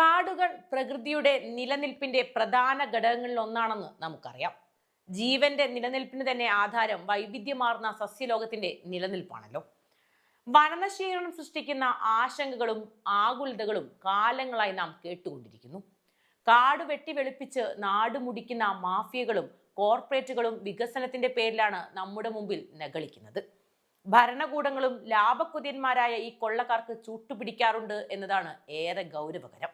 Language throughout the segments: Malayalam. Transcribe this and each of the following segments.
കാടുകൾ പ്രകൃതിയുടെ നിലനിൽപ്പിന്റെ പ്രധാന ഘടകങ്ങളിൽ ഒന്നാണെന്ന് നമുക്കറിയാം. ജീവന്റെ നിലനിൽപ്പിന് തന്നെ ആധാരം വൈവിധ്യമാർന്ന സസ്യലോകത്തിന്റെ നിലനിൽപ്പാണല്ലോ. വനനശീകരണം സൃഷ്ടിക്കുന്ന ആശങ്കകളും ആകുലതകളും കാലങ്ങളായി നാം കേട്ടുകൊണ്ടിരിക്കുന്നു. കാട് വെട്ടി വെളുപ്പിച്ച് നാട് മുടിക്കുന്ന മാഫിയകളും കോർപ്പറേറ്റുകളും വികസനത്തിന്റെ പേരിലാണ് നമ്മുടെ മുമ്പിൽ നകളിക്കുന്നത് ഭരണകൂടങ്ങളും ലാഭക്കുതിയന്മാരായ ഈ കൊള്ളക്കാർക്ക് ചൂട്ടുപിടിക്കാറുണ്ട് എന്നതാണ് ഏറെ ഗൗരവകരം.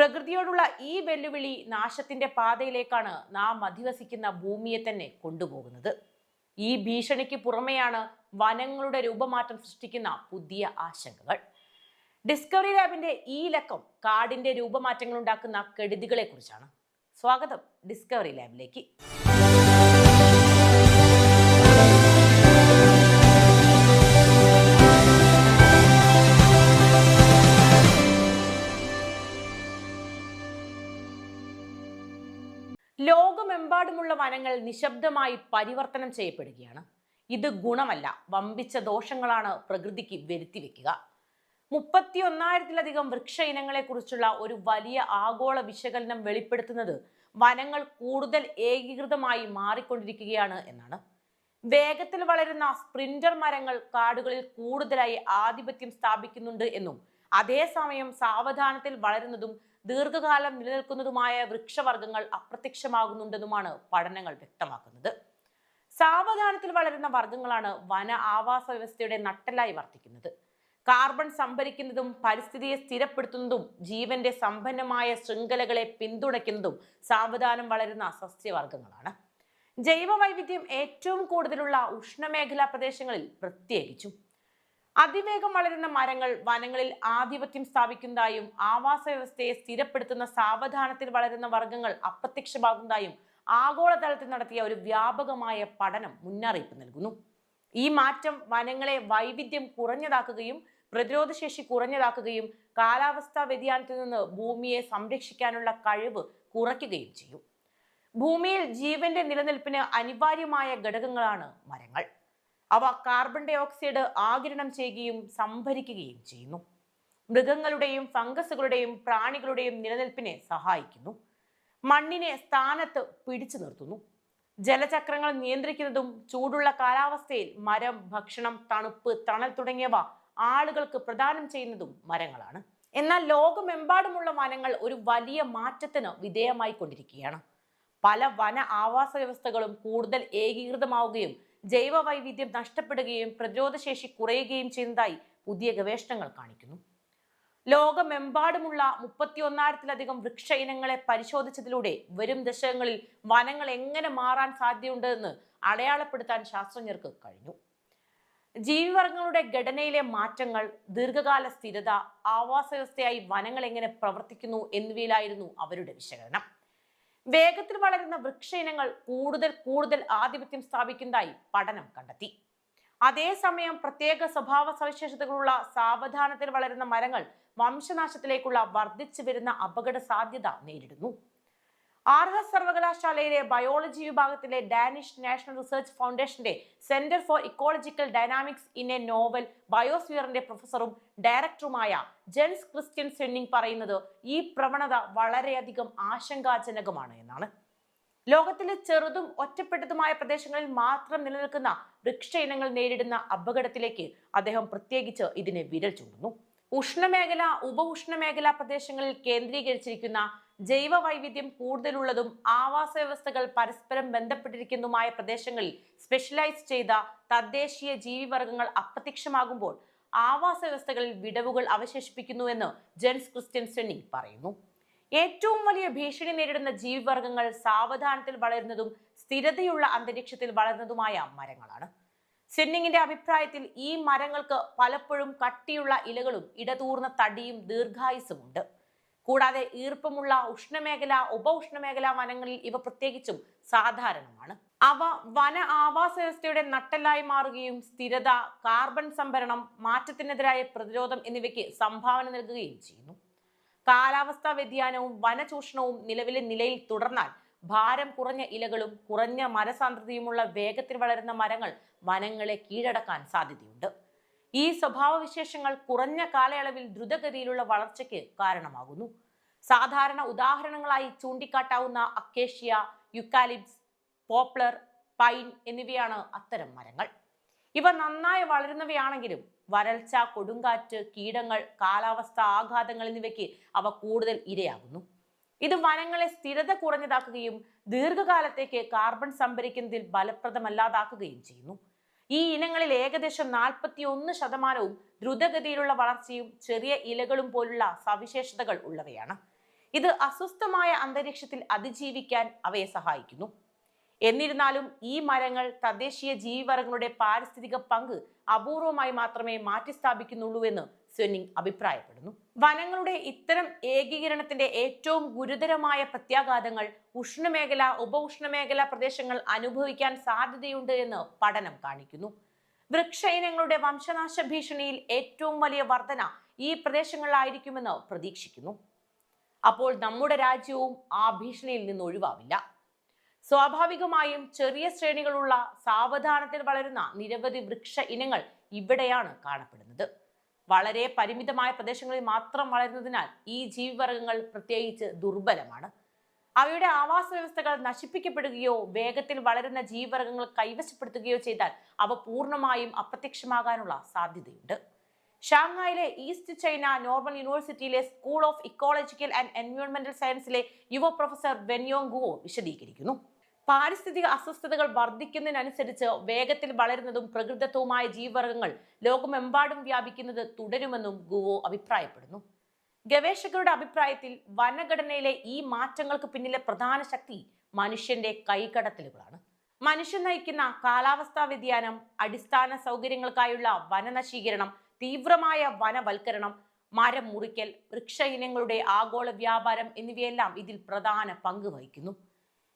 പ്രകൃതിയോടുള്ള ഈ വെല്ലുവിളി നാശത്തിന്റെ പാതയിലേക്കാണ് നാം അധിവസിക്കുന്ന ഭൂമിയെ തന്നെ കൊണ്ടുപോകുന്നത്. ഈ ഭീഷണിക്ക് പുറമെയാണ് വനങ്ങളുടെ രൂപമാറ്റം സൃഷ്ടിക്കുന്ന പുതിയ ആശങ്കകൾ. ഡിസ്കവറി ലാബിന്റെ ഈ ലക്കം കാടിന്റെ രൂപമാറ്റങ്ങൾ ഉണ്ടാക്കുന്ന കെടുതികളെ കുറിച്ചാണ്. സ്വാഗതം ഡിസ്കവറി ലാബിലേക്ക് ലോകമെമ്പാടുമുള്ള വനങ്ങൾ നിശബ്ദമായി പരിവർത്തനം ചെയ്യപ്പെടുകയാണ്. ഇത് ഗുണമല്ല. വമ്പിച്ച ദോഷങ്ങളാണ് പ്രകൃതിക്ക് വരുത്തി വെക്കുക. മുപ്പത്തി ഒന്നായിരത്തിലധികം വൃക്ഷ ഇനങ്ങളെ കുറിച്ചുള്ള ഒരു വലിയ ആഗോള വിശകലനം വെളിപ്പെടുത്തുന്നത് വനങ്ങൾ കൂടുതൽ ഏകീകൃതമായി മാറിക്കൊണ്ടിരിക്കുകയാണ് എന്നാണ്. വേഗത്തിൽ വളരുന്ന സ്പ്രിന്റർ മരങ്ങൾ കാടുകളിൽ കൂടുതലായി ആധിപത്യം സ്ഥാപിക്കുന്നുണ്ട് എന്നും അതേസമയം സാവധാനത്തിൽ വളരുന്നതും ദീർഘകാലം നിലനിൽക്കുന്നതുമായ വൃക്ഷവർഗങ്ങൾ അപ്രത്യക്ഷമാകുന്നുണ്ടെന്നുമാണ് പഠനങ്ങൾ വ്യക്തമാക്കുന്നത്. സാവധാനത്തിൽ വളരുന്ന വർഗങ്ങളാണ് വന ആവാസ വ്യവസ്ഥയുടെ നട്ടലായി വർത്തിക്കുന്നത്. കാർബൺ സംഭരിക്കുന്നതും പരിസ്ഥിതിയെ സ്ഥിരപ്പെടുത്തുന്നതും ജീവന്റെ സമ്പന്നമായ ശൃംഖലകളെ പിന്തുണയ്ക്കുന്നതും സാവധാനം വളരുന്ന സസ്യവർഗങ്ങളാണ്. ജൈവ വൈവിധ്യം ഏറ്റവും കൂടുതലുള്ള ഉഷ്ണമേഖലാ പ്രദേശങ്ങളിൽ പ്രത്യേകിച്ചും. അതിവേഗം വളരുന്ന മരങ്ങൾ വനങ്ങളിൽ ആധിപത്യം സ്ഥാപിക്കുന്നതായും ആവാസ വ്യവസ്ഥയെ സ്ഥിരപ്പെടുത്തുന്ന സാവധാനത്തിൽ വളരുന്ന വർഗങ്ങൾ അപ്രത്യക്ഷമാകുന്നതായും ആഗോളതലത്തിൽ നടത്തിയ ഒരു വ്യാപകമായ പഠനം മുന്നറിയിപ്പ് നൽകുന്നു. ഈ മാറ്റം വനങ്ങളെ വൈവിധ്യം കുറഞ്ഞതാക്കുകയും പ്രതിരോധശേഷി കുറഞ്ഞതാക്കുകയും കാലാവസ്ഥാ വ്യതിയാനത്തിൽ നിന്ന് ഭൂമിയെ സംരക്ഷിക്കാനുള്ള കഴിവ് കുറയ്ക്കുകയും ചെയ്യും. ഭൂമിയിൽ ജീവന്റെ നിലനിൽപ്പിന് അനിവാര്യമായ ഘടകങ്ങളാണ് മരങ്ങൾ. അവ കാർബൺ ഡൈ ഓക്സൈഡ് ആഗിരണം ചെയ്യുകയും സംഭരിക്കുകയും ചെയ്യുന്നു. മൃഗങ്ങളുടെയും ഫംഗസുകളുടെയും പ്രാണികളുടെയും നിലനിൽപ്പിനെ സഹായിക്കുന്നു. മണ്ണിനെ സ്ഥാനത്ത് പിടിച്ചു നിർത്തുന്നു. ജലചക്രങ്ങൾ നിയന്ത്രിക്കുന്നതും ചൂടുള്ള കാലാവസ്ഥയിൽ മരം ഭക്ഷണം തണുപ്പ് തണൽ തുടങ്ങിയവ ആളുകൾക്ക് പ്രദാനം ചെയ്യുന്നതും മരങ്ങളാണ്. എന്നാൽ ലോകമെമ്പാടുമുള്ള വനങ്ങൾ ഒരു വലിയ മാറ്റത്തിന് വിധേയമായി കൊണ്ടിരിക്കുകയാണ് പല വന ആവാസ വ്യവസ്ഥകളും കൂടുതൽ ഏകീകൃതമാവുകയും ജൈവ വൈവിധ്യം നഷ്ടപ്പെടുകയും പ്രതിരോധശേഷി കുറയുകയും ചെയ്യുന്നതായി പുതിയ ഗവേഷണങ്ങൾ കാണിക്കുന്നു. ലോകമെമ്പാടുമുള്ള മുപ്പത്തി ഒന്നായിരത്തിലധികം വൃക്ഷ ഇനങ്ങളെ പരിശോധിച്ചതിലൂടെ വരും ദശകങ്ങളിൽ വനങ്ങൾ എങ്ങനെ മാറാൻ സാധ്യതയുണ്ടെന്ന് അടയാളപ്പെടുത്താൻ ശാസ്ത്രജ്ഞർക്ക് കഴിഞ്ഞു. ജീവിവർഗങ്ങളുടെ ഘടനയിലെ മാറ്റങ്ങൾ ദീർഘകാല സ്ഥിരത ആവാസ വ്യവസ്ഥയായി വനങ്ങൾ എങ്ങനെ പ്രവർത്തിക്കുന്നു എന്നിവയിലായിരുന്നു അവരുടെ വിശകലനം. വേഗത്തിൽ വളരുന്ന വൃക്ഷ ഇനങ്ങൾ കൂടുതൽ കൂടുതൽ ആധിപത്യം സ്ഥാപിക്കുന്നതായി പഠനം കണ്ടെത്തി. അതേസമയം പ്രത്യേക സ്വഭാവ സവിശേഷതകളുള്ള സാവധാനത്തിൽ വളരുന്ന മരങ്ങൾ വംശനാശത്തിലേക്കുള്ള വർദ്ധിച്ചു വരുന്ന അപകട സാധ്യത നേരിടുന്നു. ആർഹസ് സർവകലാശാലയിലെ ബയോളജി വിഭാഗത്തിലെ ഡാനിഷ് നാഷണൽ റിസർച്ച് ഫൗണ്ടേഷന്റെ centre for ecological dynamics in a novel ബയോസ്ഫിയറിന്റെ പ്രൊഫസറും ഡയറക്ടറുമായ ജെൻസ് ക്രിസ്ത്യൻ സെന്നിങ് പറയുന്നത് ഈ പ്രവണത വളരെയധികം ആശങ്കാജനകമാണ് എന്നാണ്. ലോകത്തിലെ ചെറുതും ഒറ്റപ്പെട്ടതുമായ പ്രദേശങ്ങളിൽ മാത്രം നിലനിൽക്കുന്ന വൃക്ഷ ഇനങ്ങൾ നേരിടുന്ന അപകടത്തിലേക്ക് അദ്ദേഹം പ്രത്യേകിച്ച് ഇതിനെ വിരൽ ചൂണ്ടുന്നു. ഉഷ്ണമേഖല ഉപ ഉഷ്ണമേഖലാ പ്രദേശങ്ങളിൽ കേന്ദ്രീകരിച്ചിരിക്കുന്ന ജൈവ വൈവിധ്യം കൂടുതലുള്ളതും ആവാസ വ്യവസ്ഥകൾ പരസ്പരം ബന്ധപ്പെട്ടിരിക്കുന്നതുമായ പ്രദേശങ്ങളിൽ സ്പെഷ്യലൈസ് ചെയ്ത തദ്ദേശീയ ജീവിവർഗങ്ങൾ അപ്രത്യക്ഷമാകുമ്പോൾ ആവാസ വ്യവസ്ഥകളിൽ വിടവുകൾ അവശേഷിപ്പിക്കുന്നുവെന്ന് ജെൻസ് ക്രിസ്ത്യൻ സെന്നിങ് പറയുന്നു. ഏറ്റവും വലിയ ഭീഷണി നേരിടുന്ന ജീവിവർഗങ്ങൾ സാവധാനത്തിൽ വളരുന്നതും സ്ഥിരതയുള്ള അന്തരീക്ഷത്തിൽ വളരുന്നതുമായ മരങ്ങളാണ്. സെന്നിങ്ങിന്റെ അഭിപ്രായത്തിൽ ഈ മരങ്ങൾക്ക് പലപ്പോഴും കട്ടിയുള്ള ഇലകളും ഇടതൂർന്ന തടിയും ദീർഘായുസുമുണ്ട് കൂടാതെ ഈർപ്പമുള്ള ഉഷ്ണമേഖല ഉപ ഉഷ്ണമേഖല വനങ്ങളിൽ ഇവ പ്രത്യേകിച്ചും സാധാരണമാണ്. അവ വന ആവാസ വ്യവസ്ഥയുടെ നട്ടെല്ലായി മാറുകയും സ്ഥിരത കാർബൺ സംഭരണം മാറ്റത്തിനെതിരായ പ്രതിരോധം എന്നിവയ്ക്ക് സംഭാവന നൽകുകയും ചെയ്യുന്നു. കാലാവസ്ഥാ വ്യതിയാനവും വനചൂഷണവും നിലവിലെ നിലയിൽ തുടർന്നാൽ ഭാരം കുറഞ്ഞ ഇലകളും കുറഞ്ഞ മരസാന്ദ്രതയുമുള്ള വേഗത്തിൽ വളരുന്ന മരങ്ങൾ വനങ്ങളെ കീഴടക്കാൻ സാധ്യതയുണ്ട്. ഈ സ്വഭാവവിശേഷങ്ങൾ കുറഞ്ഞ കാലയളവിൽ ദ്രുതഗതിയിലുള്ള വളർച്ചയ്ക്ക് കാരണമാകുന്നു. സാധാരണ ഉദാഹരണങ്ങളായി ചൂണ്ടിക്കാട്ടാവുന്ന അക്കേഷ്യ യുക്കാലിപ്സ് പോപ്ലർ പൈൻ എന്നിവയാണ് അത്തരം മരങ്ങൾ. ഇവ നന്നായി വളരുന്നവയാണെങ്കിലും വരൾച്ച കൊടുങ്കാറ്റ് കീടങ്ങൾ കാലാവസ്ഥ ആഘാതങ്ങൾ എന്നിവയ്ക്ക് അവ കൂടുതൽ ഇരയാകുന്നു. ഇത് വനങ്ങളെ സ്ഥിരത കുറഞ്ഞതാക്കുകയും ദീർഘകാലത്തേക്ക് കാർബൺ സംഭരിക്കുന്നതിൽ ഫലപ്രദമല്ലാതാക്കുകയും ചെയ്യുന്നു. ഈ ഇനങ്ങളിൽ ഏകദേശം നാൽപ്പത്തി ഒന്ന് ശതമാനവും ദ്രുതഗതിയിലുള്ള വളർച്ചയും ചെറിയ ഇലകളും പോലുള്ള സവിശേഷതകൾ ഉള്ളവയാണ്. ഇത് അസ്വസ്ഥമായ അന്തരീക്ഷത്തിൽ അതിജീവിക്കാൻ അവയെ സഹായിക്കുന്നു. എന്നിരുന്നാലും ഈ മരങ്ങൾ തദ്ദേശീയ ജീവിവർഗങ്ങളുടെ പാരിസ്ഥിതിക പങ്ക് അപൂർവമായി മാത്രമേ മാറ്റിസ്ഥാപിക്കുന്നുള്ളൂ എന്ന് സ്വെന്നിങ് അഭിപ്രായപ്പെടുന്നു. വനങ്ങളുടെ ഇത്തരം ഏകീകരണത്തിന്റെ ഏറ്റവും ഗുരുതരമായ പ്രത്യാഘാതങ്ങൾ ഉഷ്ണമേഖല ഉപഉഷ്ണമേഖലാ പ്രദേശങ്ങൾ അനുഭവിക്കാൻ സാധ്യതയുണ്ട് എന്ന് പഠനം കാണിക്കുന്നു. വൃക്ഷ ഇനങ്ങളുടെ വംശനാശ ഭീഷണിയിൽ ഏറ്റവും വലിയ വർധന ഈ പ്രദേശങ്ങളിലായിരിക്കുമെന്ന് പ്രതീക്ഷിക്കുന്നു. അപ്പോൾ നമ്മുടെ രാജ്യവും ആ ഭീഷണിയിൽ നിന്ന് ഒഴിവാവില്ല. സ്വാഭാവികമായും ചെറിയ ശ്രേണികളുള്ള സാവധാനത്തിൽ വളരുന്ന നിരവധി വൃക്ഷ ഇനങ്ങൾ ഇവിടെയാണ് കാണപ്പെടുന്നത്. വളരെ പരിമിതമായ പ്രദേശങ്ങളിൽ മാത്രം വളരുന്നതിനാൽ ഈ ജീവിവർഗങ്ങൾ പ്രത്യേകിച്ച് ദുർബലമാണ്. അവയുടെ ആവാസ വ്യവസ്ഥകൾ നശിപ്പിക്കപ്പെടുകയോ വേഗത്തിൽ വളരുന്ന ജീവിവർഗങ്ങൾ കൈവശപ്പെടുത്തുകയോ ചെയ്താൽ അവ പൂർണമായും അപ്രത്യക്ഷമാകാനുള്ള സാധ്യതയുണ്ട്. ഷാങ്ഹായിലെ ഈസ്റ്റ് ചൈന നോർമൽ യൂണിവേഴ്സിറ്റിയിലെ സ്കൂൾ ഓഫ് ഇക്കോളജിക്കൽ ആൻഡ് എൻവയോൺമെന്റൽ സയൻസിലെ യുവ പ്രൊഫസർ വെൻയോങ് ഗുവോ വിശദീകരിക്കുന്നു. പാരിസ്ഥിതിക അസ്വസ്ഥതകൾ വർദ്ധിക്കുന്നതിനനുസരിച്ച് വേഗത്തിൽ വളരുന്നതും പ്രകൃതത്വവുമായ ജീവവർഗങ്ങൾ ലോകമെമ്പാടും വ്യാപിക്കുന്നത് തുടരുമെന്നും ഗുവോ അഭിപ്രായപ്പെടുന്നു. ഗവേഷകരുടെ അഭിപ്രായത്തിൽ വനഘടനയിലെ ഈ മാറ്റങ്ങൾക്ക് പിന്നിലെ പ്രധാന ശക്തി മനുഷ്യന്റെ കൈകടത്തലുകളാണ്. മനുഷ്യൻ നയിക്കുന്ന കാലാവസ്ഥാ വ്യതിയാനം അടിസ്ഥാന സൗകര്യങ്ങൾക്കായുള്ള വനനശീകരണം തീവ്രമായ വനവൽക്കരണം മരം മുറിക്കൽ വൃക്ഷ ഇനങ്ങളുടെ ആഗോള വ്യാപാരം എന്നിവയെല്ലാം ഇതിൽ പ്രധാന പങ്ക് വഹിക്കുന്നു.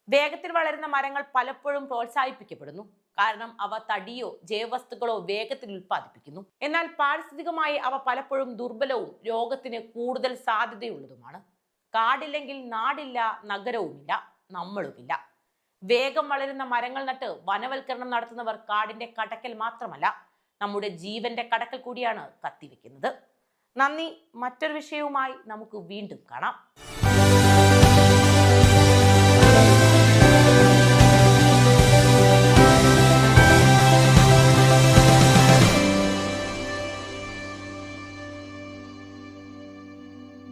വേഗത്തിൽ വളരുന്ന മരങ്ങൾ പലപ്പോഴും പ്രോത്സാഹിപ്പിക്കപ്പെടുന്നു. കാരണം അവ തടിയോ ജൈവവസ്തുക്കളോ വേഗത്തിൽ ഉൽപ്പാദിപ്പിക്കുന്നു. എന്നാൽ പാരിസ്ഥിതികമായി അവ പലപ്പോഴും ദുർബലവും രോഗത്തിന് കൂടുതൽ സാധ്യതയുള്ളതുമാണ്. കാടില്ലെങ്കിൽ നാടില്ല നഗരവുമില്ല നമ്മളുമില്ല. വേഗം വളരുന്ന മരങ്ങൾ നട്ട് വനവൽക്കരണം നടത്തുന്നവർ കാടിന്റെ കടക്കൽ മാത്രമല്ല നമ്മുടെ ജീവന്റെ കടക്കൽ കൂടിയാണ് കത്തിവെക്കുന്നത്. നന്ദി മറ്റൊരു വിഷയവുമായി നമുക്ക് വീണ്ടും കാണാം.